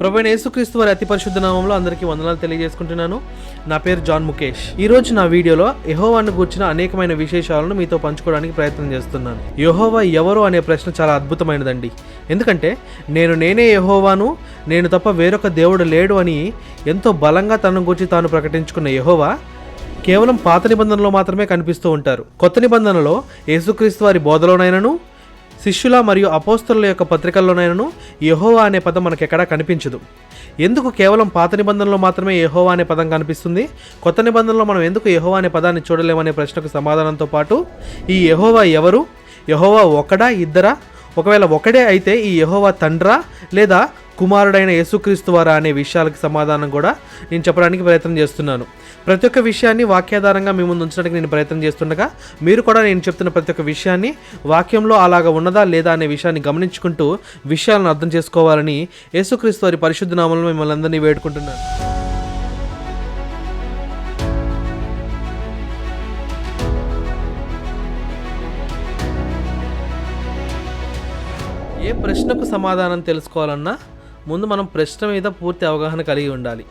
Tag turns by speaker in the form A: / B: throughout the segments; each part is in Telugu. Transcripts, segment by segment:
A: ప్రభు యేసుక్రీస్తు వారి అతి పరిశుద్ధ నామంలో అందరికీ వందనాలు తెలియజేసుకుంటున్నాను. నా పేరు జాన్ ముఖేష్ ఈ రోజు నా వీడియోలో యహోవాను గూర్చిన అనేకమైన విశేషాలను మీతో పంచుకోవడానికి ప్రయత్నం చేస్తున్నాను. యహోవా ఎవరు అనే ప్రశ్న చాలా అద్భుతమైనదండి. ఎందుకంటే నేను నేనే యహోవాను నేను తప్ప వేరొక దేవుడు లేడు అని ఎంతో బలంగా తనను గురించి తాను ప్రకటించుకున్న యహోవా కేవలం పాత నిబంధనలో మాత్రమే కనిపిస్తూ ఉంటారు. కొత్త నిబంధనలో యేసుక్రీస్తు వారి బోధలోనైనను శిష్యుల మరియు అపోస్తల యొక్క పత్రికల్లోనైనను యహోవా అనే పదం మనకెక్కడా కనిపించదు. ఎందుకు కేవలం పాత నిబంధనలో మాత్రమే యహోవా అనే పదం కనిపిస్తుంది? కొత్త నిబంధనలో మనం ఎందుకు యహోవా అనే పదాన్ని చూడలేమనే ప్రశ్నకు సమాధానంతో పాటు ఈ యహోవా ఎవరు? యహోవా ఒకడా ఇద్దరా? ఒకవేళ ఒకడే అయితే ఈ యహోవా తండ్రా లేదా కుమారుడైన యేసుక్రీస్తు వారా అనే విషయాలకు సమాధానం కూడా నేను చెప్పడానికి ప్రయత్నం చేస్తున్నాను. ప్రతి ఒక్క విషయాన్ని వాక్యాధారంగా మీ ముందు ఉంచడానికి నేను ప్రయత్నం చేస్తుండగా మీరు కూడా నేను చెప్తున్న ప్రతి ఒక్క విషయాన్ని వాక్యంలో అలాగ ఉన్నదా లేదా అనే విషయాన్ని గమనించుకుంటూ విషయాలను అర్థం చేసుకోవాలని యేసుక్రీస్తు వారి పరిశుద్ధ నామంలో మిమ్మల్ని అందరినీ వేడుకుంటున్నాను. ఏ ప్రశ్నకు సమాధానం తెలుసుకోవాలన్నా ముందు మనం ప్రశ్న మీద పూర్తి అవగాహన కలిగి ఉండాలి.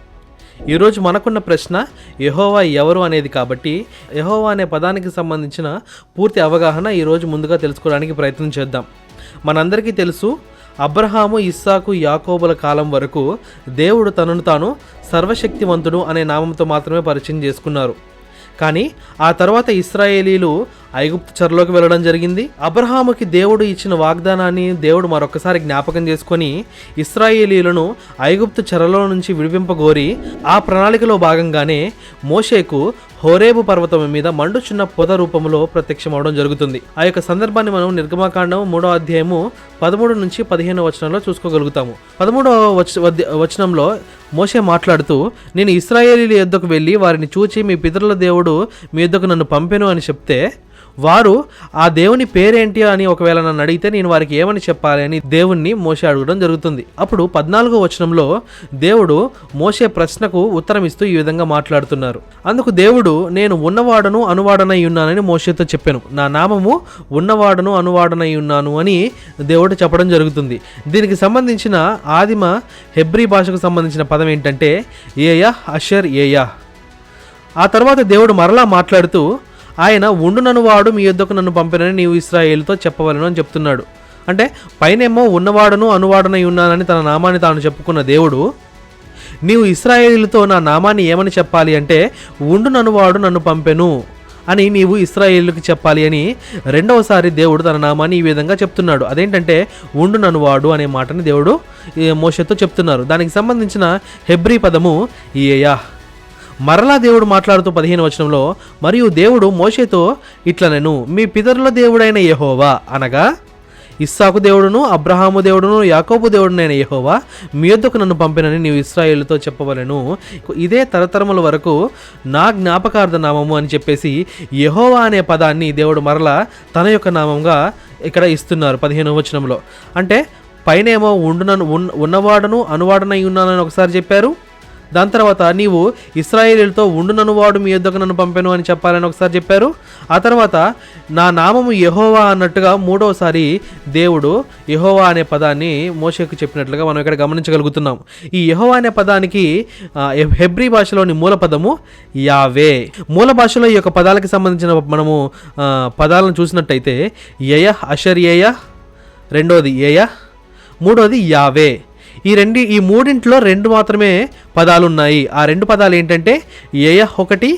A: ఈరోజు మనకున్న ప్రశ్న యహోవా ఎవరు అనేది కాబట్టి యహోవా అనే పదానికి సంబంధించిన పూర్తి అవగాహన ఈరోజు ముందుగా తెలుసుకోవడానికి ప్రయత్నం చేద్దాం. మనందరికీ తెలుసు అబ్రహాము ఇస్సాకు యాకోబుల కాలం వరకు దేవుడు తనను తాను సర్వశక్తివంతుడు అనే నామంతో మాత్రమే పరిచయం చేసుకున్నారు. కానీ ఆ తర్వాత ఇస్రాయేలీలు ఐగుప్తు చెరలోకి వెళ్ళడం జరిగింది. అబ్రహాముకి దేవుడు ఇచ్చిన వాగ్దానాన్ని దేవుడు మరొకసారి జ్ఞాపకం చేసుకొని ఇస్రాయేలీలను ఐగుప్తు చెరలో నుంచి విడిపింపగోరి ఆ ప్రణాళికలో భాగంగానే మోషేకు హోరేబు పర్వతం మీద మండుచున్న పొద రూపంలో ప్రత్యక్షమవడం జరుగుతుంది. ఆ యొక్క సందర్భాన్ని మనం నిర్గమాకాండం మూడో అధ్యాయము పదమూడు నుంచి పదిహేను వచనంలో చూసుకోగలుగుతాము. పదమూడవ వచ వచనంలో మోషే మాట్లాడుతూ నేను ఇస్రాయేలీల యుద్ధకు వెళ్ళి వారిని చూచి మీ పితరుల దేవుడు మీ యుద్ధకు నన్ను పంపెను అని చెప్తే వారు ఆ దేవుని పేరేంటి అని ఒకవేళ నన్ను అడిగితే నేను వారికి ఏమని చెప్పాలి? అని దేవుణ్ణి మోసే అడగడం జరుగుతుంది. అప్పుడు పద్నాలుగో వచనంలో దేవుడు మోసే ప్రశ్నకు ఉత్తరం ఇస్తూ ఈ విధంగా మాట్లాడుతున్నారు. అందుకు దేవుడు నేను ఉన్నవాడను అనువాడనై ఉన్నానని మోసేతో చెప్పాను. నా నామము ఉన్నవాడను అనువాడనై ఉన్నాను అని దేవుడు చెప్పడం జరుగుతుంది. దీనికి సంబంధించిన ఆదిమ హెబ్రీ భాషకు సంబంధించిన పదం ఏంటంటే ఏయా అషర్ ఏయా ఆ తర్వాత దేవుడు మరలా మాట్లాడుతూ ఆయన ఉండునను వాడు మీ యొద్దకు నన్ను పంపినని నీవు ఇస్రాయేల్తో చెప్పవలను అని చెప్తున్నాడు. అంటే పైనేమో ఉన్నవాడను అనువాడనై ఉన్నానని తన నామాన్ని తాను చెప్పుకున్న దేవుడు నీవు ఇస్రాయేలుతో నా నామాన్ని ఏమని చెప్పాలి అంటే ఉండునను వాడు నన్ను పంపెను అని నీవు ఇస్రాయేలుకి చెప్పాలి అని రెండవసారి దేవుడు తన నామాన్ని ఈ విధంగా చెప్తున్నాడు. అదేంటంటే ఉండు నన్ను వాడు అనే మాటని దేవుడు మోషతో చెప్తున్నారు. దానికి సంబంధించిన హెబ్రీ పదము ఏయా మరలా దేవుడు మాట్లాడుతూ పదిహేను వచనంలో మరియు దేవుడు మోషేతో ఇట్ల నేను మీ పితరుల దేవుడైన యెహోవా అనగా ఇస్సాకు దేవుడును అబ్రహాము దేవుడును యాకోబు దేవుడునైన యహోవా మీ యొద్దకు నన్ను పంపినని నీవు ఇస్రాయేల్తో చెప్పవలను. ఇదే తరతరముల వరకు నా జ్ఞాపకార్థ నామము అని చెప్పేసి యహోవా అనే పదాన్ని దేవుడు మరలా తన యొక్క నామంగా ఇక్కడ ఇస్తున్నారు పదిహేను వచనంలో. అంటే పైనేమో ఉండునను ఉన్నవాడను అనువాడనై ఉన్నానని ఒకసారి చెప్పారు. దాని తర్వాత నీవు ఇస్రాయేలీలతో ఉండునను వాడు మీ యొద్దకు నన్ను పంపాను అని చెప్పాలని ఒకసారి చెప్పారు. ఆ తర్వాత నా నామము యహోవా అన్నట్టుగా మూడవసారి దేవుడు యహోవా అనే పదాన్ని మోషకు చెప్పినట్లుగా మనం ఇక్కడ గమనించగలుగుతున్నాం ఈ యహోవా అనే పదానికి హెబ్రి హెబ్రీ భాషలోని మూల పదము యావే. మూల భాషలో ఈ యొక్క పదాలకు సంబంధించిన మనము పదాలను చూసినట్టయితే యయ అషర్ ఏయ రెండోది ఏయ మూడోది యావే. ఈ రెండు ఈ మూడింట్లో రెండు మాత్రమే పదాలు ఉన్నాయి ఆ రెండు పదాలు ఏంటంటే ఏయ ఒకటి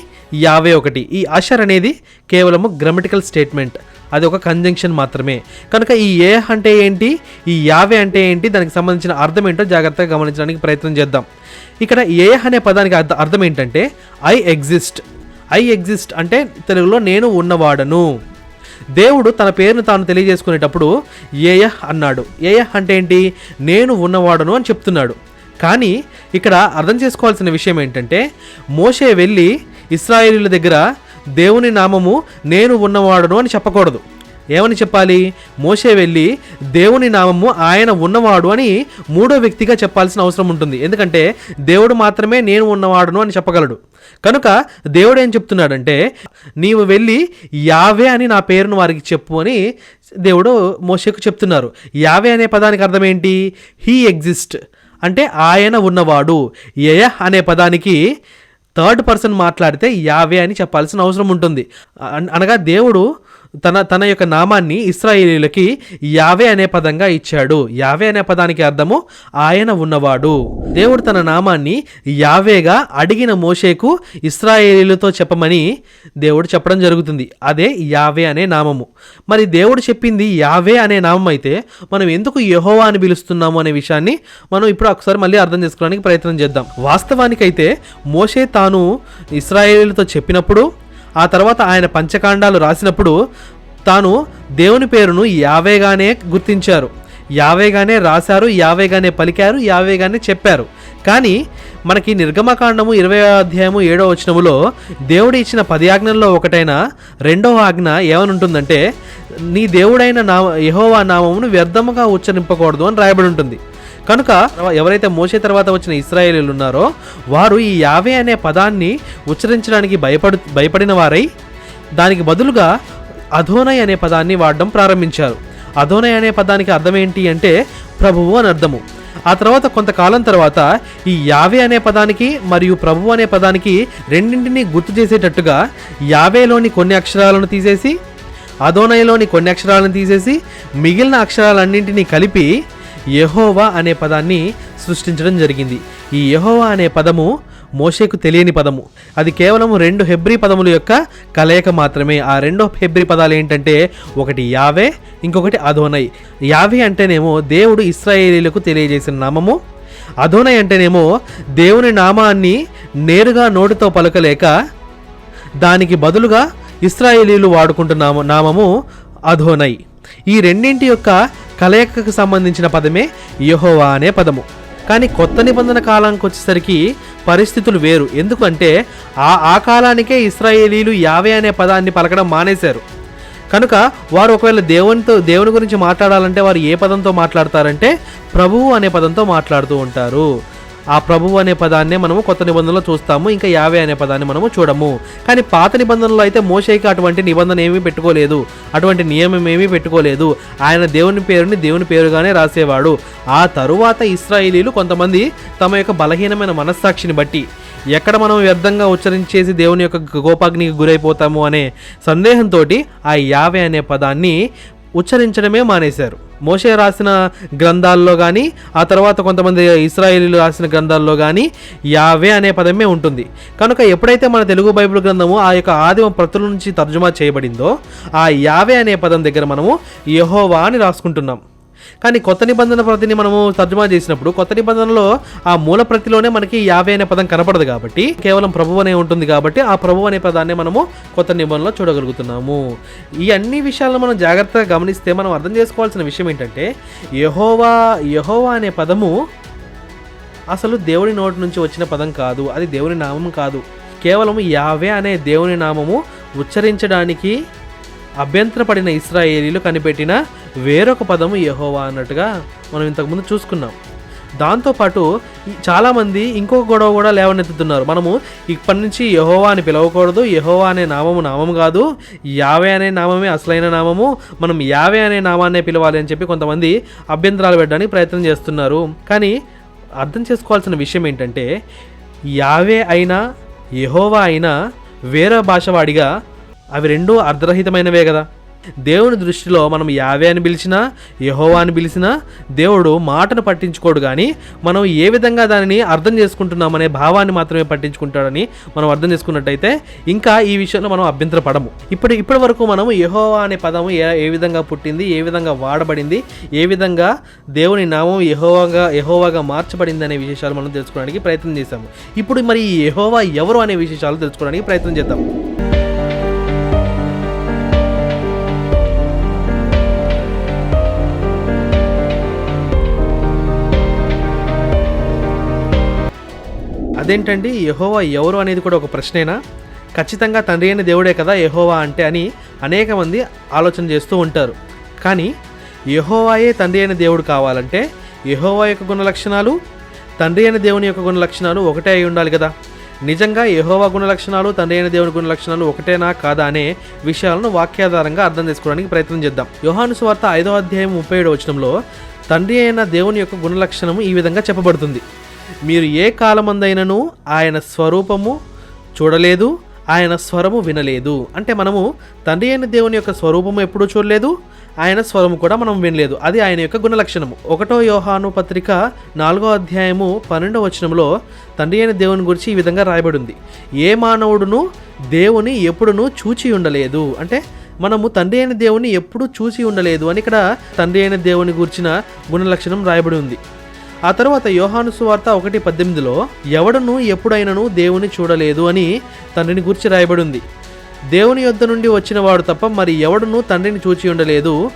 A: యావే ఒకటి. ఈ అషర్ అనేది కేవలము గ్రామటికల్ స్టేట్మెంట్ అది ఒక కంజంక్షన్ మాత్రమే. కనుక ఈ ఏ అంటే ఏంటి? ఈ యావే అంటే ఏంటి? దానికి సంబంధించిన అర్థం ఏంటో జాగ్రత్తగా గమనించడానికి ప్రయత్నం చేద్దాం. ఇక్కడ ఏ అనే పదానికి అర్థ అర్థం ఏంటంటే ఐ ఎగ్జిస్ట్ ఐ ఎగ్జిస్ట్ అంటే తెలుగులో నేను ఉన్నవాడను. దేవుడు తన పేరును తాను తెలియజేసుకునేటప్పుడు ఏయహ్ అన్నాడు. ఏయహ్ అంటే ఏంటి? నేను ఉన్నవాడను అని చెప్తున్నాడు. కానీ ఇక్కడ అర్థం చేసుకోవాల్సిన విషయం ఏంటంటే మోషే వెళ్ళి ఇస్రాయేలీల దగ్గర దేవుని నామము నేను ఉన్నవాడను అని చెప్పకూడదు. ఏమని చెప్పాలి? మోషే వెళ్ళి దేవుని నామము ఆయన ఉన్నవాడు అని మూడో వ్యక్తిగా చెప్పాల్సిన అవసరం ఉంటుంది. ఎందుకంటే దేవుడు మాత్రమే నేను ఉన్నవాడును అని చెప్పగలడు. కనుక దేవుడు ఏం చెప్తున్నాడంటే నీవు వెళ్ళి యావే అని నా పేరును వారికి చెప్పు అని దేవుడు మోషకు చెప్తున్నారు. యావే అనే పదానికి అర్థం ఏంటి? హీ ఎగ్జిస్ట్ అంటే ఆయన ఉన్నవాడు. యయ అనే పదానికి థర్డ్ పర్సన్ మాట్లాడితే యావే అని చెప్పాల్సిన అవసరం ఉంటుంది. అన్- అనగా దేవుడు తన తన యొక్క నామాన్ని ఇస్రాయేలీలకి యావే అనే పదంగా ఇచ్చాడు. యావే అనే పదానికి అర్థము ఆయన ఉన్నవాడు. దేవుడు తన నామాన్ని యావేగా అడిగిన మోషేకు ఇస్రాయేలీలతో చెప్పమని దేవుడు చెప్పడం జరుగుతుంది. అదే యావే అనే నామము. మరి దేవుడు చెప్పింది యావే అనే నామం అయితే మనం ఎందుకు యహోవా అని పిలుస్తున్నాము అనే విషయాన్ని మనం ఇప్పుడు ఒకసారి మళ్ళీ అర్థం చేసుకోవడానికి ప్రయత్నం చేద్దాం. వాస్తవానికైతే మోషే తాను ఇస్రాయేలీలతో చెప్పినప్పుడు ఆ తర్వాత ఆయన పంచకాండాలు రాసినప్పుడు తాను దేవుని పేరును యావేగానే గుర్తించారు. యావేగానే రాశారు యావేగానే పలికారు యావేగానే చెప్పారు. కానీ మనకి నిర్గమకాండము ఇరవై అధ్యాయము ఏడో వచనములో దేవుడు ఇచ్చిన పది ఆజ్ఞల్లో ఒకటైన రెండవ ఆజ్ఞ ఏమనుంటుందంటే నీ దేవుడైన నామ యహోవా నామమును వ్యర్థముగా ఉచ్చరింపకూడదు అని రాయబడి ఉంటుంది. కనుక ఎవరైతే మోసే తర్వాత వచ్చిన ఇస్రాయేలీలు ఉన్నారో వారు ఈ యావే అనే పదాన్ని ఉచ్చరించడానికి భయపడు భయపడిన వారై దానికి బదులుగా అధోనై అనే పదాన్ని వాడడం ప్రారంభించారు. అధోనై అనే పదానికి అర్థం ఏంటి అంటే ప్రభువు అని అర్థము. ఆ తర్వాత కొంతకాలం తర్వాత ఈ యావే అనే పదానికి మరియు ప్రభు అనే పదానికి రెండింటినీ గుర్తు చేసేటట్టుగా యావేలోని కొన్ని అక్షరాలను తీసేసి అధోనయలోని కొన్ని అక్షరాలను తీసేసి మిగిలిన అక్షరాలన్నింటినీ కలిపి యహోవా అనే పదాన్ని సృష్టించడం జరిగింది. ఈ యహోవా అనే పదము మోషేకు తెలియని పదము. అది కేవలం రెండు హెబ్రీ పదముల యొక్క కలయిక మాత్రమే. ఆ రెండు హెబ్రీ పదాలు ఏంటంటే ఒకటి యావే ఇంకొకటి అధోనై యావే అంటేనేమో దేవుడు ఇస్రాయేలీలకు తెలియజేసిన నామము. అధోనై అంటేనేమో దేవుని నామాన్ని నేరుగా నోటితో పలకలేక దానికి బదులుగా ఇస్రాయేలీలు వాడుకుంటున్న నామము అధోనై ఈ రెండింటి యొక్క కలయికకు సంబంధించిన పదమే యహోవా అనే పదము. కానీ కొత్త నిబంధన కాలానికి వచ్చేసరికి పరిస్థితులు వేరు. ఎందుకంటే ఆ ఆ కాలానికే ఇస్రాయేలీలు యావే అనే పదాన్ని పలకడం మానేశారు. కనుక వారు ఒకవేళ దేవునితో దేవుని గురించి మాట్లాడాలంటే వారు ఏ పదంతో మాట్లాడతారంటే ప్రభువు అనే పదంతో మాట్లాడుతూ ఉంటారు. ఆ ప్రభువు అనే పదాన్నే మనము కొత్త నిబంధనలో చూస్తాము ఇంకా యావే అనే పదాన్ని మనము చూడము. కానీ పాత నిబంధనలో అయితే మోషేకి అటువంటి నిబంధన ఏమీ పెట్టుకోలేదు అటువంటి నియమం ఏమీ పెట్టుకోలేదు. ఆయన దేవుని పేరుని దేవుని పేరుగానే రాసేవాడు. ఆ తరువాత ఇస్రాయేలీలు కొంతమంది తమ యొక్క బలహీనమైన మనస్సాక్షిని బట్టి ఎక్కడ మనం వ్యర్థంగా ఉచ్చరించేసి దేవుని యొక్క గోపాగ్నికి గురైపోతాము అనే సందేహంతో ఆ యావే అనే పదాన్ని ఉచ్చరించడమే మానేశారు. మోషే రాసిన గ్రంథాల్లో కానీ ఆ తర్వాత కొంతమంది ఇస్రాయేలీలు రాసిన గ్రంథాల్లో కానీ యావే అనే పదమే ఉంటుంది. కనుక ఎప్పుడైతే మన తెలుగు బైబిల్ గ్రంథము ఆ యొక్క ఆదిమ ప్రతుల నుంచి తర్జుమా చేయబడిందో ఆ యావే అనే పదం దగ్గర మనము యహోవా అని రాసుకుంటున్నాం. కానీ కొత్త నిబంధన ప్రతిని మనము తర్జుమా చేసినప్పుడు కొత్త నిబంధనలో ఆ మూల ప్రతిలోనే మనకి యాభై అనే పదం కనపడదు కాబట్టి కేవలం ప్రభు అనే ఉంటుంది కాబట్టి ఆ ప్రభు అనే పదాన్ని మనము కొత్త నిబంధనలో చూడగలుగుతున్నాము. ఈ అన్ని విషయాలను మనం జాగ్రత్తగా గమనిస్తే మనం అర్థం చేసుకోవాల్సిన విషయం ఏంటంటే యహోవా యహోవా అనే పదము అసలు దేవుని నోటి నుంచి వచ్చిన పదం కాదు అది దేవుని నామం కాదు. కేవలం యావే అనే దేవుని నామము ఉచ్చరించడానికి అభ్యంతరపడిన ఇస్రాయేలీలు కనిపెట్టిన వేరొక పదము యహోవా అన్నట్టుగా మనం ఇంతకుముందు చూసుకున్నాం. దాంతోపాటు చాలామంది ఇంకొక గొడవ కూడా లేవనెత్తుతున్నారు. మనము ఇప్పటి నుంచి యహోవా అని పిలవకూడదు. యహోవా అనే నామము నామము కాదు. యావే అనే నామమే అసలైన నామము. మనం యావే అనే నామాన్నే పిలవాలి అని చెప్పి కొంతమంది అభ్యంతరాలు పెట్టడానికి ప్రయత్నం చేస్తున్నారు. కానీ అర్థం చేసుకోవాల్సిన విషయం ఏంటంటే యావే అయినా యహోవా అయినా వేరే భాష వాడిగా అవి రెండూ అర్ధరహితమైనవే కదా. దేవుని దృష్టిలో మనం యావే అని పిలిచినా యహోవా అని పిలిచినా దేవుడు మాటను పట్టించుకోడు కానీ మనం ఏ విధంగా దానిని అర్థం చేసుకుంటున్నామనే భావాన్ని మాత్రమే పట్టించుకుంటాడని మనం అర్థం చేసుకున్నట్టయితే ఇంకా ఈ విషయంలో మనం అభ్యంతర పడము ఇప్పుడు ఇప్పటి వరకు మనం యహోవా అనే పదము ఏ ఏ విధంగా పుట్టింది ఏ విధంగా వాడబడింది ఏ విధంగా దేవుని నామం యహోవాగా యహోవాగా మార్చబడింది అనే విశేషాలు మనం తెలుసుకోవడానికి ప్రయత్నం చేశాము. ఇప్పుడు మరి ఈ యహోవా ఎవరు అనే విశేషాలు తెలుసుకోవడానికి ప్రయత్నం చేద్దాం. అదేంటండి? యహోవా ఎవరు అనేది కూడా ఒక ప్రశ్నేనా? ఖచ్చితంగా తండ్రి అయిన దేవుడే కదా యహోవా అంటే అని అనేక మంది ఆలోచన చేస్తూ ఉంటారు. కానీ యహోవాయే తండ్రి అయిన దేవుడు కావాలంటే యహోవా యొక్క గుణ లక్షణాలు తండ్రి అయిన దేవుని యొక్క గుణ లక్షణాలు ఒకటే అయి ఉండాలి కదా. నిజంగా యహోవా గుణ లక్షణాలు తండ్రి అయిన దేవుని గుణ లక్షణాలు ఒకటేనా కాదా అనే విషయాలను వాక్యాధారంగా అర్థం చేసుకోవడానికి ప్రయత్నం చేద్దాం. యోహాను సువార్త ఐదో అధ్యాయం ముప్పై ఏడు వచనంలో తండ్రి అయిన దేవుని యొక్క గుణలక్షణము ఈ విధంగా చెప్పబడుతుంది. మీరు ఏ కాలమందైనను ఆయన స్వరూపము చూడలేదు ఆయన స్వరము వినలేదు. అంటే మనము తండ్రి అయిన దేవుని యొక్క స్వరూపము ఎప్పుడూ చూడలేదు ఆయన స్వరము కూడా మనం వినలేదు. అది ఆయన యొక్క గుణలక్షణము. ఒకటో యోహాను పత్రిక నాలుగో అధ్యాయము పన్నెండవ వచనంలో తండ్రి అయిన దేవుని గురించి ఈ విధంగా రాయబడి ఉంది ఏ మానవుడును దేవుని ఎప్పుడునూ చూచి ఉండలేదు. అంటే మనము తండ్రి అయిన దేవుని ఎప్పుడూ చూసి ఉండలేదు అని ఇక్కడ తండ్రి అయిన దేవుని గురించిన గుణలక్షణం రాయబడి ఉంది. ఆ తర్వాత యోహాను సువార్త ఒకటి పద్దెనిమిదిలో ఎవడను ఎప్పుడైనను దేవుని చూడలేదు అని తండ్రిని గుర్చి రాయబడి ఉంది దేవుని యొద్ద నుండి వచ్చిన వాడు తప్ప మరి ఎవడును తండ్రిని చూచి ఉండలేదు.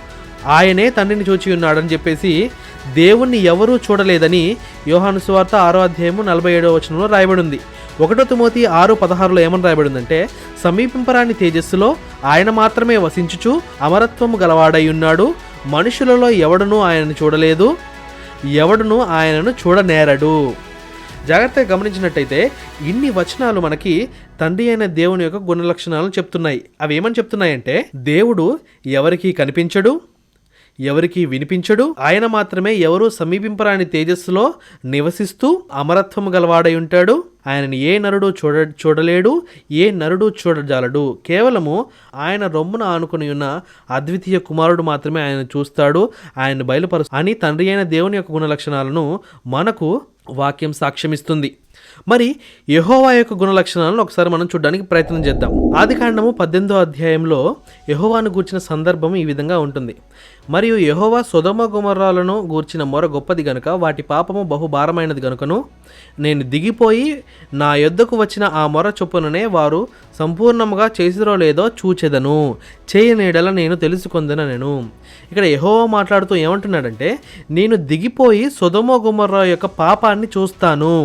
A: ఆయనే తండ్రిని చూచి ఉన్నాడని చెప్పేసి దేవుణ్ణి ఎవరూ చూడలేదని యోహాను సువార్త ఆరో అధ్యాయము నలభై ఏడవ వచనంలో రాయబడి ఉంది ఒకటో తుమోతి ఆరు పదహారులో ఏమని రాయబడి ఉందంటే సమీపింపరాని తేజస్సులో ఆయన మాత్రమే వసించుచు అమరత్వము గలవాడై ఉన్నాడు. మనుషులలో ఎవడునూ ఆయనను చూడలేదు. ఎవడును ఆయనను చూడనేరడు. జాగ్రత్తగా గమనించినట్టయితే ఇన్ని వచనాలు మనకి తండ్రి అయిన దేవుని యొక్క గుణలక్షణాలను చెప్తున్నాయి. అవి ఏమని చెప్తున్నాయంటే దేవుడు ఎవరికీ కనిపించడు ఎవరికి వినిపించడు. ఆయన మాత్రమే ఎవరూ సమీపింపరాని తేజస్సులో నివసిస్తూ అమరత్వము గలవాడై ఉంటాడు. ఆయనని ఏ నరుడు చూడ చూడలేడు ఏ నరుడు చూడజాలడు. కేవలము ఆయన రొమ్మున ఆనుకుని ఉన్న అద్వితీయ కుమారుడు మాత్రమే ఆయన చూస్తాడు. ఆయన బయలుపరు అని తండ్రి అయిన దేవుని యొక్క గుణ లక్షణాలను మనకు వాక్యం సాక్ష్యమిస్తుంది. మరి యహోవా యొక్క గుణలక్షణాలను ఒకసారి మనం చూడడానికి ప్రయత్నం చేద్దాం. ఆది కాండము పద్దెనిమిదో అధ్యాయంలో యహోవాను గూర్చిన సందర్భం ఈ విధంగా ఉంటుంది. మరియు యహోవా సుధమ గుమరాలను గూర్చిన మొర గొప్పది గనుక వాటి పాపము బహుభారమైనది గనుకను నేను దిగిపోయి నా యొద్దకు వచ్చిన ఆ మొర చొప్పుననే వారు సంపూర్ణముగా చేసిరో లేదో చూచెదను. చేయనీడల నేను తెలుసుకొందన నేను ఇక్కడ యహోవా మాట్లాడుతూ ఏమంటున్నాడంటే నేను దిగిపోయి సుధమో గుమర్రా యొక్క పాపాన్ని చూస్తాను.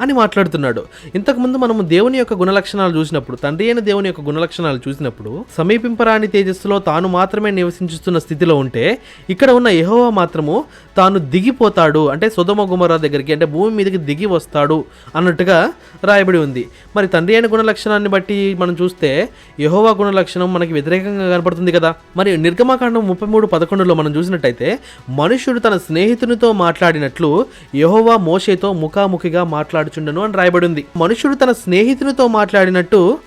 A: అని మాట్లాడుతున్నాడు. ఇంతకుముందు మనము దేవుని యొక్క గుణలక్షణాలు చూసినప్పుడు తండ్రి అయిన దేవుని యొక్క గుణలక్షణాలు చూసినప్పుడు సమీపింపరాని తేజస్సులో తాను మాత్రమే నివసించుతున్న స్థితిలో ఉంటే ఇక్కడ ఉన్న యహోవా మాత్రము తాను దిగిపోతాడు. అంటే సుధమ గుమరా దగ్గరికి అంటే భూమి మీదకి దిగి వస్తాడు అన్నట్టుగా రాయబడి ఉంది. మరి తండ్రి అయిన గుణలక్షణాన్ని బట్టి మనం చూస్తే యహోవా గుణలక్షణం మనకి వ్యతిరేకంగా కనపడుతుంది కదా. మరి నిర్గమాకాండం ముప్పై మూడు పదకొండులో మనం చూసినట్టయితే మనుష్యుడు తన స్నేహితునితో మాట్లాడినట్లు యహోవా మోషేతో ముఖాముఖిగా మాట్లాడు మాట్లాడుచుండను అని రాయబడి ఉంది మనుష్యుడు తన స్నేహితునితో మాట్లాడినట్టు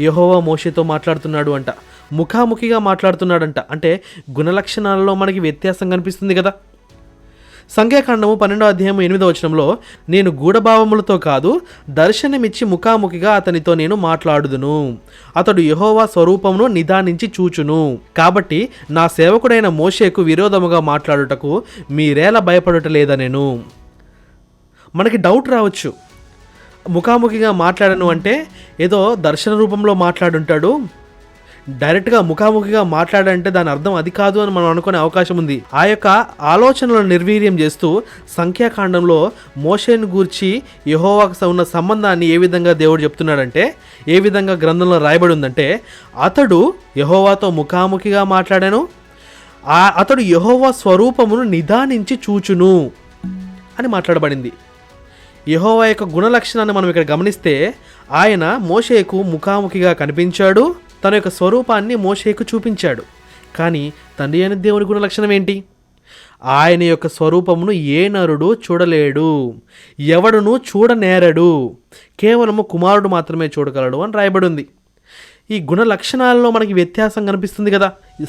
A: యహోవా మోషేతో మాట్లాడుతున్నాడు అంట. ముఖాముఖిగా మాట్లాడుతున్నాడంట. అంటే గుణలక్షణాలలో మనకి వ్యత్యాసం కనిపిస్తుంది కదా. సంఖ్యాకాండము పన్నెండో అధ్యాయం ఎనిమిదో వచనంలో నేను గూఢభావములతో కాదు దర్శనమిచ్చి ముఖాముఖిగా అతనితో నేను మాట్లాడుదును. అతడు యహోవా స్వరూపమును నిదానించి చూచును. కాబట్టి నా సేవకుడైన మోషేకు విరోధముగా మాట్లాడుటకు మీరేలా భయపడట లేదా నేను మనకి డౌట్ రావచ్చు. ముఖాముఖిగా మాట్లాడను అంటే ఏదో దర్శన రూపంలో మాట్లాడుంటాడు. డైరెక్ట్గా ముఖాముఖిగా మాట్లాడంటే దాని అర్థం అది కాదు అని మనం అనుకునే అవకాశం ఉంది. ఆ యొక్క ఆలోచనలను నిర్వీర్యం చేస్తూ సంఖ్యాకాండంలో మోషేను గూర్చి యహోవాకు ఉన్న సంబంధాన్ని ఏ విధంగా దేవుడు చెప్తున్నాడంటే ఏ విధంగా గ్రంథంలో రాయబడి ఉందంటే అతడు యహోవాతో ముఖాముఖిగా మాట్లాడాను అతడు యహోవా స్వరూపమును నిదానించి చూచును అని మాట్లాడబడింది. యహోవా యొక్క గుణలక్షణాన్ని మనం ఇక్కడ గమనిస్తే ఆయన మోషేకు ముఖాముఖిగా కనిపించాడు తన యొక్క స్వరూపాన్ని మోషేకు చూపించాడు. కానీ తండ్రి అయిన దేవుని గుణలక్షణం ఏంటి? ఆయన యొక్క స్వరూపమును ఏ నరుడు చూడలేడు ఎవడును చూడనేరడు కేవలము కుమారుడు మాత్రమే చూడగలడు అని రాయబడి ఉంది. ఈ గుణ లక్షణాలలో మనకి వ్యత్యాసం కనిపిస్తుంది కదా. ఈ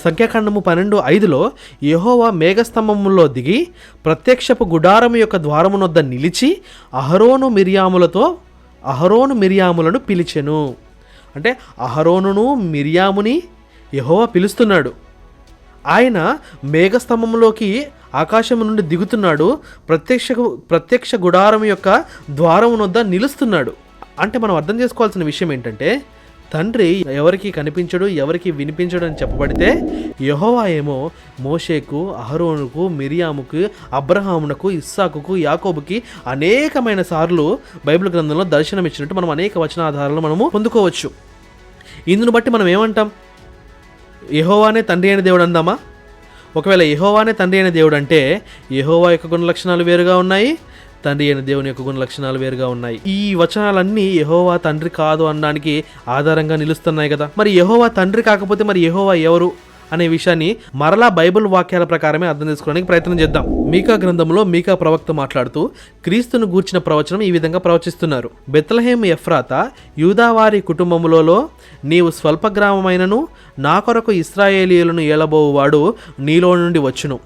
A: పన్నెండు ఐదులో యహోవా మేఘస్తంభములో దిగి ప్రత్యక్షపు గుడారము యొక్క ద్వారమునొద్ద నిలిచి అహరోను మిరియాములతో అహరోను మిరియాములను పిలిచెను. అంటే అహరోనును మిరియాముని యహోవా పిలుస్తున్నాడు. ఆయన మేఘస్తంభంలోకి ఆకాశం నుండి దిగుతున్నాడు. ప్రత్యక్ష ప్రత్యక్ష గుడారం యొక్క ద్వారం వద్ద నిలుస్తున్నాడు. అంటే మనం అర్థం చేసుకోవాల్సిన విషయం ఏంటంటే తండ్రి ఎవరికి కనిపించడు ఎవరికి వినిపించడు అని చెప్పబడితే యహోవా ఏమో మోషేకు అహరోనుకు మిరియాముకు అబ్రహామునకు ఇస్సాకుకు యాకోబుకి అనేకమైన సార్లు బైబిల్ గ్రంథంలో దర్శనం ఇచ్చినట్టు మనం అనేక వచనాధారాలు మనము పొందుకోవచ్చు. ఇందును బట్టి మనం ఏమంటాం? యహోవానే తండ్రి అయిన దేవుడు అందామా? ఒకవేళ యహోవానే తండ్రి అయిన దేవుడు అంటే యహోవా యొక్క గుణ లక్షణాలు వేరుగా ఉన్నాయి తండ్రి అయిన దేవుని యొక్క గుణ లక్షణాలు వేరుగా ఉన్నాయి. ఈ వచనాలన్నీ యహోవా తండ్రి కాదు అనడానికి ఆధారంగా నిలుస్తున్నాయి కదా. మరి యహోవా తండ్రి కాకపోతే మరి యహోవా ఎవరు? అనే విషయాన్ని మరలా బైబిల్ వాక్యాల ప్రకారమే అర్థం చేసుకోవడానికి ప్రయత్నం చేద్దాం. మీకా గ్రంథంలో మీకా ప్రవక్త మాట్లాడుతూ క్రీస్తును గూర్చిన ప్రవచనం ఈ విధంగా ప్రవచిస్తున్నారు. బెత్లహేమ్ ఎఫ్రాత యూదావారి కుటుంబములలో నీవు స్వల్ప గ్రామమైనను నా కొరకు ఇస్రాయేలీలను ఏలబోవువాడు నీలో నుండి వచ్చును.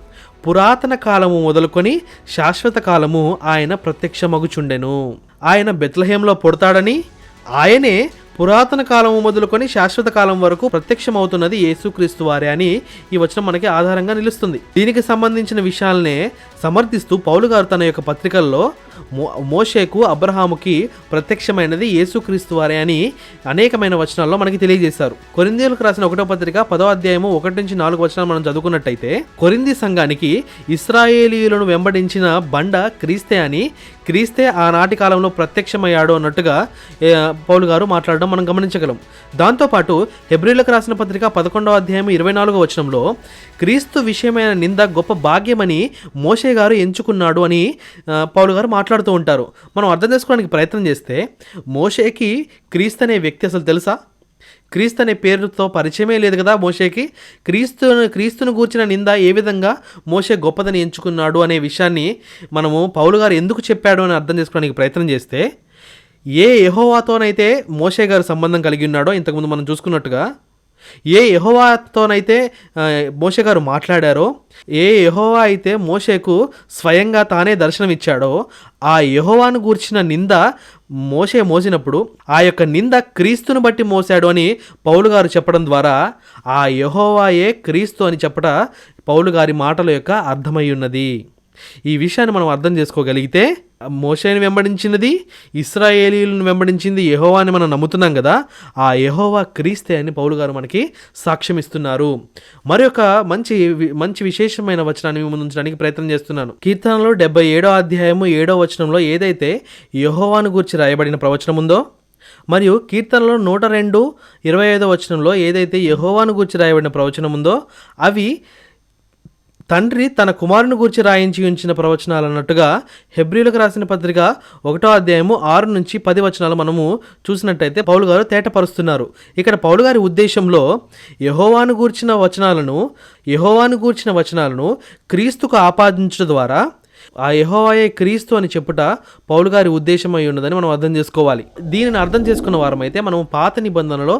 A: పురాతన కాలము మొదలుకొని శాశ్వత కాలము ఆయన ప్రత్యక్షమగుచుండెను. ఆయన బెత్లహేంలో పుడతాడని ఆయనే పురాతన కాలము మొదలుకొని శాశ్వత కాలం వరకు ప్రత్యక్షమవుతున్నది యేసుక్రీస్తు వారే అని ఈ వచనం మనకి ఆధారంగా నిలుస్తుంది. దీనికి సంబంధించిన విషయాలనే సమర్థిస్తూ పౌలు గారు తన యొక్క పత్రికల్లో మో- మోషేకు అబ్రహాముకి ప్రత్యక్షమైనది యేసుక్రీస్తు వారే అని అనేకమైన వచనాల్లో మనకి తెలియజేశారు. కొరిందీలకు రాసిన ఒకటో పత్రిక పదో అధ్యాయము ఒకటి నుంచి నాలుగు వచనాలు మనం చదువుకున్నట్టయితే కొరింది సంఘానికి ఇస్రాయేలీయులను వెంబడించిన బండ క్రీస్తే అని క్రీస్తే ఆనాటి కాలంలో ప్రత్యక్షమయ్యాడు అన్నట్టుగా పౌలు గారు మాట్లాడడం మనం గమనించగలం. దాంతోపాటు హెబ్రిలకు రాసిన పత్రిక పదకొండవ అధ్యాయం ఇరవై నాలుగో వచనంలో క్రీస్తు విషయమైన నింద గొప్ప భాగ్యమని మోషే గారు ఎంచుకున్నాడు అని పౌలు గారు మాట్లాడుతూ ఉంటారు. మనం అర్థం చేసుకోవడానికి ప్రయత్నం చేస్తే మోషేకి క్రీస్తు అనే వ్యక్తి అసలు తెలుసా? క్రీస్తు అనే పేరుతో పరిచయమే లేదు కదా మోషేకి. క్రీస్తు క్రీస్తును గూర్చిన నింద ఏ విధంగా మోషే గొప్పదని ఎంచుకున్నాడు అనే విషయాన్ని మనము పౌలు గారు ఎందుకు చెప్పాడు అని అర్థం చేసుకోవడానికి ప్రయత్నం చేస్తే ఏ యహోవాతోనైతే మోషే గారు సంబంధం కలిగి ఉన్నాడో ఇంతకుముందు మనం చూసుకున్నట్టుగా ఏ యహోవాతోనైతే మోషే గారు మాట్లాడారో ఏ యహోవా అయితే మోషేకు స్వయంగా తానే దర్శనం ఇచ్చాడో ఆ యహోవాను గూర్చిన నింద మోషే మోసినప్పుడు ఆ యొక్క నింద క్రీస్తును బట్టి మోసాడు అని పౌలు గారు చెప్పడం ద్వారా ఆ యహోవాయే క్రీస్తు అని చెప్పట పౌలు గారి మాటల యొక్క అర్థమై ఉన్నది. ఈ విషయాన్ని మనం అర్థం చేసుకోగలిగితే మోషేని వెంబడించినది ఇస్రాయేలీలను వెంబడించింది యహోవా అని మనం నమ్ముతున్నాం కదా ఆ యహోవా క్రీస్తే అని పౌలు గారు మనకి సాక్ష్యం ఇస్తున్నారు మరి ఒక మంచి మంచి విశేషమైన వచనాన్ని ముందుంచడానికి ప్రయత్నం చేస్తున్నాను. కీర్తనలో డెబ్బై ఏడో అధ్యాయము ఏడో వచనంలో ఏదైతే యహోవాను గురించి రాయబడిన ప్రవచనం ఉందో మరియు కీర్తనలో నూట రెండు ఇరవై ఐదో వచనంలో ఏదైతే యహోవాను గురించి రాయబడిన ప్రవచనం ఉందో అవి తండ్రి తన కుమారుని గూర్చి రాయించి ఉంచిన ప్రవచనాలు అన్నట్టుగా హెబ్రిలకు రాసిన పత్రిక ఒకటో అధ్యాయము ఆరు నుంచి పది వచనాలు మనము చూసినట్టయితే పౌలు గారు తేటపరుస్తున్నారు. ఇక్కడ పౌలు గారి ఉద్దేశంలో యహోవాను గూర్చిన వచనాలను యహోవాను గూర్చిన వచనాలను క్రీస్తుకు ఆపాదించడం ద్వారా ఆ యహోవాయే క్రీస్తు అని చెప్పుట పౌలు గారి ఉద్దేశం అయి ఉన్నదని మనం అర్థం చేసుకోవాలి. దీనిని అర్థం చేసుకున్న వారమైతే మనం పాత నిబంధనలో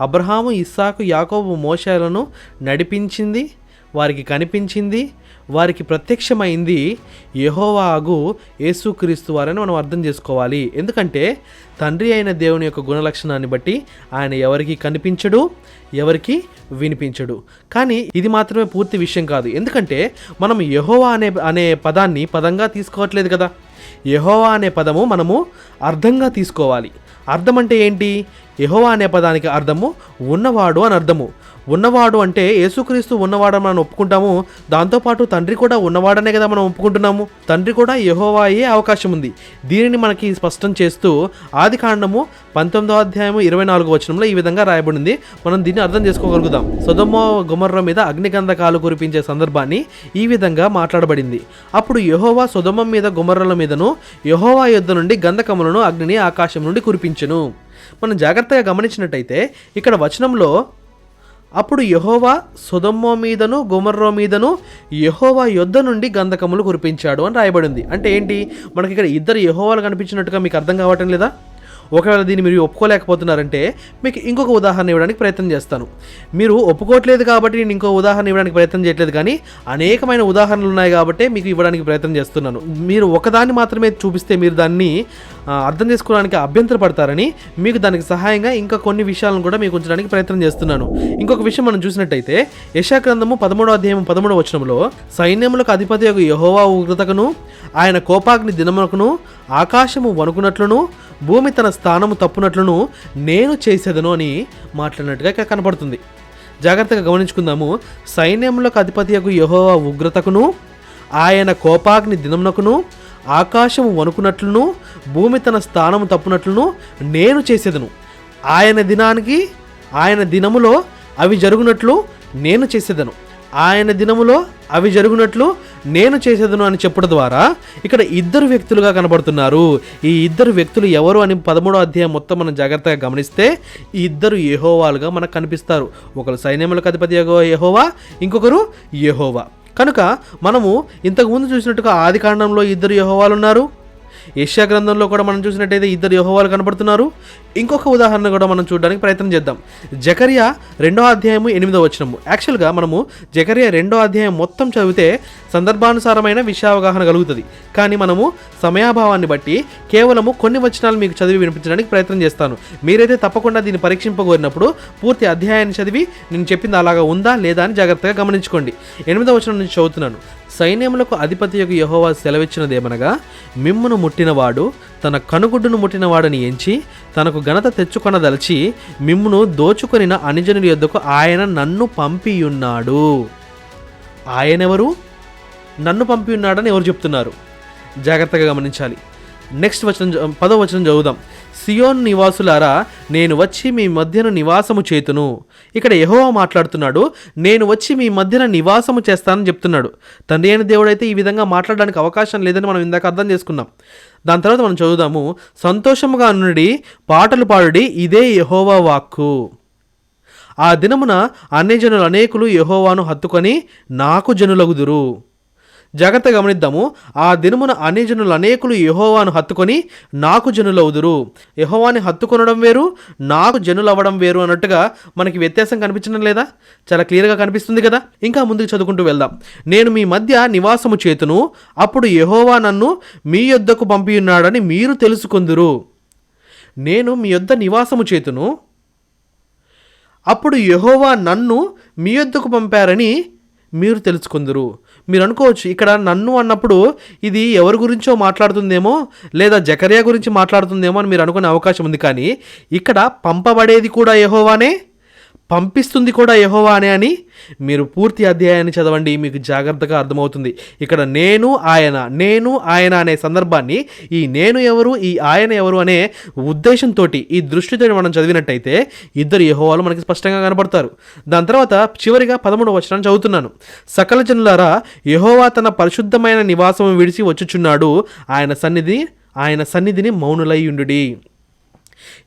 A: అబ్రహాము ఇస్సాకు యాకోబు మోషాలను నడిపించింది వారికి కనిపించింది వారికి ప్రత్యక్షమైంది యహోవాగు యేసుక్రీస్తు వారని మనం అర్థం చేసుకోవాలి. ఎందుకంటే తండ్రి అయిన దేవుని యొక్క గుణలక్షణాన్ని బట్టి ఆయన ఎవరికి కనిపించడు ఎవరికి వినిపించడు. కానీ ఇది మాత్రమే పూర్తి విషయం కాదు. ఎందుకంటే మనం యహోవా అనే అనే పదాన్ని పదంగా తీసుకోవట్లేదు కదా. యహోవా అనే పదము మనము అర్థంగా తీసుకోవాలి. అర్థం అంటే ఏంటి? యహోవా అనే పదానికి అర్థము ఉన్నవాడు అని అర్థము. ఉన్నవాడు అంటే యేసుక్రీస్తు ఉన్నవాడని మనం ఒప్పుకుంటాము. దాంతోపాటు తండ్రి కూడా ఉన్నవాడనే కదా మనం ఒప్పుకుంటున్నాము. తండ్రి కూడా యహోవాయే అయ్యే అవకాశం ఉంది. దీనిని మనకి స్పష్టం చేస్తూ ఆది కాండము పంతొమ్మిదో అధ్యాయము ఇరవై నాలుగు వచనంలో ఈ విధంగా రాయబడింది. మనం దీన్ని అర్థం చేసుకోగలుగుతాం సుధమ్మ గుమర్ర మీద అగ్నిగంధకాలు కురిపించే సందర్భాన్ని ఈ విధంగా మాట్లాడబడింది. అప్పుడు యహోవా సుధమం మీద గుమర్రల మీదను యెహోవా యుద్ధ నుండి గంధకములను అగ్నిని ఆకాశం నుండి కురిపించును. మనం జాగ్రత్తగా గమనించినట్టయితే ఇక్కడ వచనంలో అప్పుడు యహోవా సుధమ్మో మీదను గుమర్రో మీదను యహోవా యొద్ద నుండి గంధకములు కురిపించాడు అని రాయబడింది. అంటే ఏంటి? మనకి ఇక్కడ ఇద్దరు యహోవాలు కనిపించినట్టుగా మీకు అర్థం కావటం లేదా? ఒకవేళ దీన్ని మీరు ఒప్పుకోలేకపోతున్నారంటే మీకు ఇంకొక ఉదాహరణ ఇవ్వడానికి ప్రయత్నం చేస్తాను. మీరు ఒప్పుకోవట్లేదు కాబట్టి నేను ఇంకో ఉదాహరణ ఇవ్వడానికి ప్రయత్నం చేయట్లేదు కానీ అనేకమైన ఉదాహరణలు ఉన్నాయి కాబట్టి మీకు ఇవ్వడానికి ప్రయత్నం చేస్తున్నాను. మీరు ఒకదాన్ని మాత్రమే చూపిస్తే మీరు దాన్ని అర్థం చేసుకోవడానికి అభ్యంతరపడతారని మీకు దానికి సహాయంగా ఇంకా కొన్ని విషయాలను కూడా మీకు ఉంచడానికి ప్రయత్నం చేస్తున్నాను. ఇంకొక విషయం మనం చూసినట్టయితే యశా గ్రంథము పదమూడో అధ్యాయం పదమూడవ వచనంలో సైన్యములకు అధిపతి యొక్క యహోవా ఉగ్రతకును ఆయన కోపాగ్ని దినమునకును ఆకాశము వణుకున్నట్లును భూమి తన స్థానము తప్పునట్లును నేను చేసేదను అని మాట్లాడినట్టుగా ఇక్కడ కనపడుతుంది. జాగ్రత్తగా గమనించుకుందాము. సైన్యములకు అధిపతియకు యహోవా ఉగ్రతకును ఆయన కోపాగ్ని దినమునకును ఆకాశము వణుకునట్లును భూమి తన స్థానము తప్పునట్లును నేను చేసేదను. ఆయన దినానికి ఆయన దినములో అవి జరుగునట్లు నేను చేసేదను. ఆయన దినములో అవి జరుగునట్లు నేను చేసేదను అని చెప్పడం ద్వారా ఇక్కడ ఇద్దరు వ్యక్తులుగా కనబడుతున్నారు. ఈ ఇద్దరు వ్యక్తులు ఎవరు అని పదమూడో అధ్యాయం మొత్తం మనం జాగ్రత్తగా గమనిస్తే ఈ ఇద్దరు యహోవాలుగా మనకు కనిపిస్తారు. ఒకరు సైన్యములకు అధిపతి యహోవా ఇంకొకరు యహోవా. కనుక మనము ఇంతకుముందు చూసినట్టుగా ఆది కాండంలో ఇద్దరు యహోవాలు ఉన్నారు ఏషియా గ్రంథంలో కూడా మనం చూసినట్టయితే ఇద్దరు యెహోవాలు కనబడుతున్నారు. ఇంకొక ఉదాహరణ కూడా మనం చూడడానికి ప్రయత్నం చేద్దాం. జకరియా రెండో అధ్యాయము ఎనిమిదో వచనము. యాక్చువల్గా మనము జకరియా రెండో అధ్యాయం మొత్తం చదివితే సందర్భానుసారమైన విషయావగాహన కలుగుతుంది. కానీ మనము సమయాభావాన్ని బట్టి కేవలము కొన్ని వచనాలు మీకు చదివి వినిపించడానికి ప్రయత్నం చేస్తాను. మీరైతే తప్పకుండా దీన్ని పరీక్షింపగోరినప్పుడు పూర్తి అధ్యాయాన్ని చదివి నేను చెప్పింది అలాగా ఉందా లేదా అని జాగ్రత్తగా గమనించుకోండి. ఎనిమిదో వచనం నుంచి చదువుతున్నాను. సైన్యములకు అధిపతి యొక్క యహోవా సెలవిచ్చినదేమనగా మిమ్మును ముట్టినవాడు తన కనుగుడ్డును ముట్టినవాడని ఎంచి తనకు ఘనత తెచ్చుకొనదలిచి మిమ్మును దోచుకొనిన అనుజనుల యొద్దకు ఆయన నన్ను పంపియున్నాడు. ఆయనెవరు? నన్ను పంపి ఉన్నాడని ఎవరు చెప్తున్నారు? జాగ్రత్తగా గమనించాలి. నెక్స్ట్ వచనం పదో వచనం చదువుదాం. సియోన్ నివాసులారా నేను వచ్చి మీ మధ్యన నివాసము చేతును. ఇక్కడ యెహోవా మాట్లాడుతున్నాడు నేను వచ్చి మీ మధ్యన నివాసము చేస్తానని చెప్తున్నాడు. తండ్రి అయిన దేవుడైతే ఈ విధంగా మాట్లాడడానికి అవకాశం లేదని మనం ఇందాక అర్థం చేసుకున్నాం. దాని తర్వాత మనం చదువుదాము. సంతోషముగా నుండి పాటలు పాడుడి ఇదే యహోవా వాక్కు. ఆ దినమున అన్యజనులు అనేకులు యహోవాను హత్తుకొని నాకు జనులగుదురు. జాగ్రత్త గమనిద్దాము. ఆ దినమున అన్యజనులు అనేకులు యహోవాను హత్తుకొని నాకు జనులవుదురు యహోవాని హత్తుకొనడం వేరు నాకు జనులు అవ్వడం వేరు అన్నట్టుగా మనకి వ్యత్యాసం కనిపించడం లేదా? చాలా క్లియర్గా కనిపిస్తుంది కదా? ఇంకా ముందుకు చదువుకుంటూ వెళ్దాం. నేను మీ మధ్య నివాసము చేతును అప్పుడు యహోవా నన్ను మీ యొద్దకు పంపియున్నాడని మీరు తెలుసుకుందురు. నేను మీ యొద్ద నివాసము చేతును అప్పుడు యహోవా నన్ను మీ యొద్దకు పంపారని మీరు తెలుసుకుందరు. మీరు అనుకోవచ్చు ఇక్కడ నన్ను అన్నప్పుడు ఇది ఎవరి గురించో మాట్లాడుతుందేమో లేదా జకరియా గురించి మాట్లాడుతుందేమో అని మీరు అనుకునే అవకాశం ఉంది కానీ ఇక్కడ పంపబడేది కూడా యెహోవానే పంపిస్తుంది కూడా యహోవా అనే అని మీరు పూర్తి అధ్యాయాన్ని చదవండి మీకు జాగ్రత్తగా అర్థమవుతుంది. ఇక్కడ నేను ఆయన నేను ఆయన అనే సందర్భాన్ని ఈ నేను ఎవరు ఈ ఆయన ఎవరు అనే ఉద్దేశంతో ఈ దృష్టితో మనం చదివినట్టయితే ఇద్దరు యహోవాలు మనకి స్పష్టంగా కనబడతారు. దాని తర్వాత చివరిగా పదమూడవ వచనం చదువుతున్నాను. సకల జనులారా యహోవా తన పరిశుద్ధమైన నివాసం విడిచి వచ్చుచున్నాడు. ఆయన సన్నిధి ఆయన సన్నిధిని మౌనులై ఉండుడి.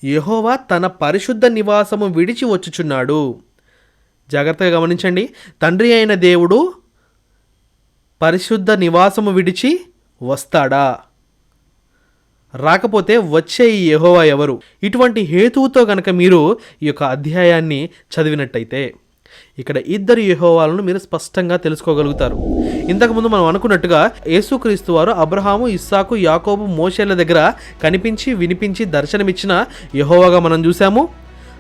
A: యహోవా తన పరిశుద్ధ నివాసము విడిచి వచ్చుచున్నాడు. జాగ్రత్తగా గమనించండి. తండ్రి అయిన దేవుడు పరిశుద్ధ నివాసము విడిచి వస్తాడా? రాకపోతే వచ్చే ఈ యహోవా ఎవరు? ఇటువంటి హేతువుతో గనక మీరు ఈ యొక్క అధ్యాయాన్ని చదివినట్టయితే ఇక్కడ ఇద్దరు యహోవాలను మీరు స్పష్టంగా తెలుసుకోగలుగుతారు. ఇంతకుముందు మనం అనుకున్నట్టుగా యేసుక్రీస్తు వారు అబ్రహాము ఇస్సాకు యాకోబు మోషేల దగ్గర కనిపించి వినిపించి దర్శనమిచ్చిన యహోవాగా మనం చూసాము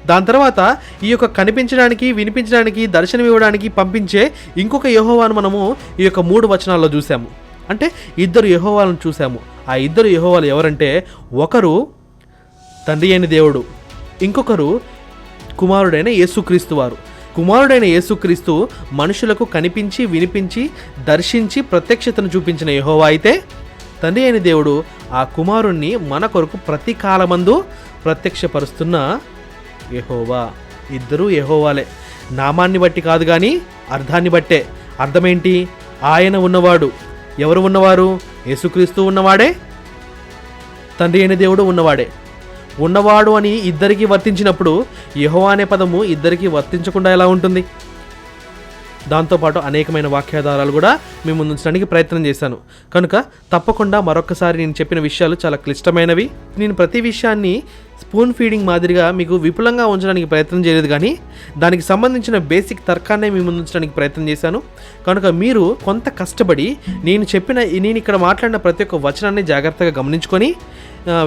A: దాని తర్వాత ఈ యొక్క కనిపించడానికి వినిపించడానికి దర్శనం ఇవ్వడానికి పంపించే ఇంకొక యహోవాను మనము ఈ యొక్క మూడు వచనాల్లో చూసాము అంటే ఇద్దరు యహోవాలను చూసాము ఆ ఇద్దరు యహోవాలు ఎవరంటే ఒకరు తండ్రి అయిన దేవుడు ఇంకొకరు కుమారుడైన యేసుక్రీస్తు వారు. కుమారుడైన యేసుక్రీస్తు మనుషులకు కనిపించి వినిపించి దర్శించి ప్రత్యక్షతను చూపించిన యహోవా అయితే తండ్రి అయిన దేవుడు ఆ కుమారుణ్ణి మన కొరకు ప్రతి కాలమందు ప్రత్యక్షపరుస్తున్న యహోవా. ఇద్దరూ యహోవాలే. నామాన్ని బట్టి కాదు కానీ అర్థాన్ని బట్టే. అర్థమేంటి? ఆయన ఉన్నవాడు. ఎవరు ఉన్నవారు? యేసుక్రీస్తు ఉన్నవాడే? తండ్రి అయిన దేవుడు ఉన్నవాడే. ఉన్నవాడు అని ఇద్దరికి వర్తించినప్పుడు యెహోవా అనే పదము ఇద్దరికి వర్తించకుండా ఎలా ఉంటుంది? దాంతోపాటు అనేకమైన వాక్యాధారాలు కూడా మేము ముందుంచడానికి ప్రయత్నం చేశాను. కనుక తప్పకుండా మరొకసారి నేను చెప్పిన విషయాలు చాలా క్లిష్టమైనవి. నేను ప్రతి విషయాన్ని స్పూన్ ఫీడింగ్ మాదిరిగా మీకు విపులంగా ఉంచడానికి ప్రయత్నం చేయలేదు కానీ దానికి సంబంధించిన బేసిక్ తర్కాన్నే మీ ముందు ఉంచడానికి ప్రయత్నం చేశాను. కనుక మీరు కొంత కష్టపడి నేను చెప్పిన నేను ఇక్కడ మాట్లాడిన ప్రతి ఒక్క వచనాన్ని జాగ్రత్తగా గమనించుకొని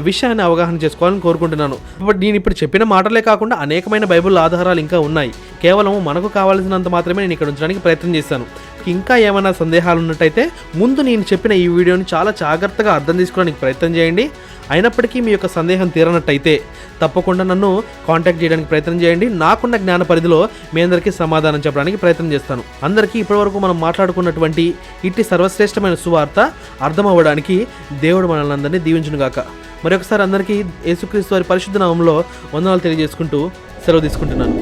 A: విషయాన్ని అవగాహన చేసుకోవాలని కోరుకుంటున్నాను. బట్ నేను ఇప్పుడు చెప్పిన మాటలే కాకుండా అనేకమైన బైబిల్ ఆధారాలు ఇంకా ఉన్నాయి. కేవలం మనకు కావాల్సినంత మాత్రమే నేను ఇక్కడ ఉంచడానికి ప్రయత్నం చేశాను. ఇంకా ఏమైనా సందేహాలు ఉన్నట్టయితే ముందు నేను చెప్పిన ఈ వీడియోని చాలా జాగ్రత్తగా అర్థం చేసుకోవడానికి ప్రయత్నం చేయండి. అయినప్పటికీ మీ యొక్క సందేహం తీరనట్టయితే తప్పకుండా నన్ను కాంటాక్ట్ చేయడానికి ప్రయత్నం చేయండి. నాకున్న జ్ఞాన పరిధిలో మీ అందరికీ సమాధానం చెప్పడానికి ప్రయత్నం చేస్తాను. అందరికీ ఇప్పటివరకు మనం మాట్లాడుకున్నటువంటి ఇట్టి సర్వశ్రేష్టమైన సువార్త అర్థం అవ్వడానికి దేవుడు మనల్ని అందరినీ దీవించునుగాక. మరొకసారి అందరికీ యేసుక్రీస్తు వారి పరిశుద్ధ నామంలో వందనాలు తెలియజేసుకుంటూ సెలవు తీసుకుంటున్నాను.